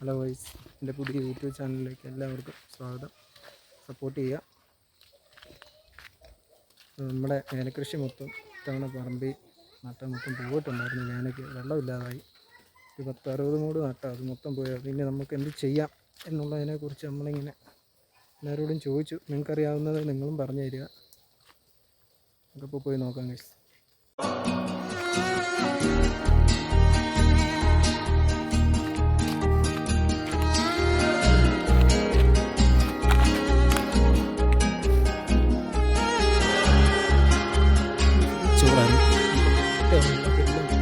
Hello guys എന്റെ പുതിയ YouTube ചാനലിലേക്ക് എല്ലാവർക്കും സ്വാഗതം. സപ്പോർട്ട് ചെയ്യുക. നമ്മുടെ ഏലക്കൃഷി മൊത്തം ഇത്തവണ പറമ്പി നട്ട മൊത്തം പോയിട്ടുണ്ടായിരുന്നു വേനയ്ക്ക് വെള്ളമില്ലാതായി. ഒരു പത്ത് അറുപത് മൂട് നട്ട അത് മൊത്തം പോയി. പിന്നെ നമുക്ക് എന്ത് ചെയ്യാം എന്നുള്ളതിനെക്കുറിച്ച് നമ്മളിങ്ങനെ എല്ലാവരോടും ചോദിച്ചു. നിങ്ങൾക്കറിയാവുന്നത് നിങ്ങളും പറഞ്ഞു തരിക. നമുക്കിപ്പോൾ പോയി നോക്കാം ഗൈസ്. പോയി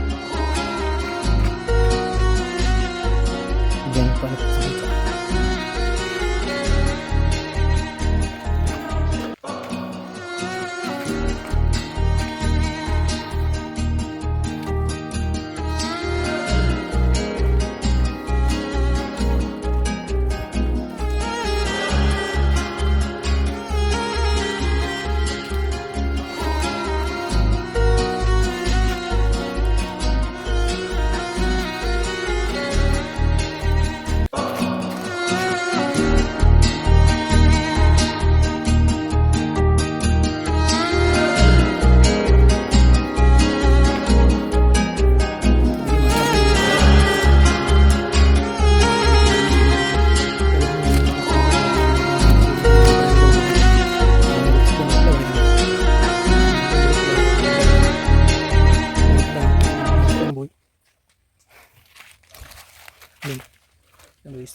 Guys.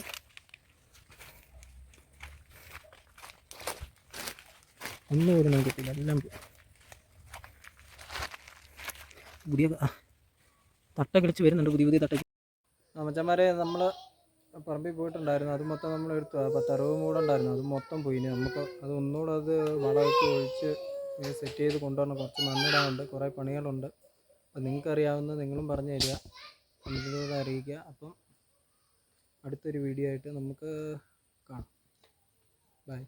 ഒന്നും ഒരു കിട്ടില്ല എല്ലാം പുതിയ തട്ട കിളിച്ച് വരുന്നുണ്ട് പുതിയ പുതിയ തട്ട മച്ചന്മാരെ നമ്മൾ പറമ്പിൽ പോയിട്ടുണ്ടായിരുന്നു. അത് മൊത്തം നമ്മൾ എടുത്തു. ആ പത്ത് അറുപത് മൂടുണ്ടായിരുന്നു അത് മൊത്തം പോയി ഇനി നമുക്ക് അത് ഒന്നുകൂടെ അത് വളമൊക്കെ ഒഴിച്ച് സെറ്റ് ചെയ്ത് കൊണ്ടുവരണം. കുറച്ച് മണ്ണിടാനുണ്ട്. കുറേ പണികളുണ്ട്. അപ്പം നിങ്ങൾക്ക് അറിയാവുന്ന നിങ്ങളും പറഞ്ഞു തരിക. കമന്റിലൂടെ അറിയിക്കുക. അപ്പം അടുത്തൊരു വീഡിയോ ആയിട്ട് നമുക്ക് കാണാം. ബൈ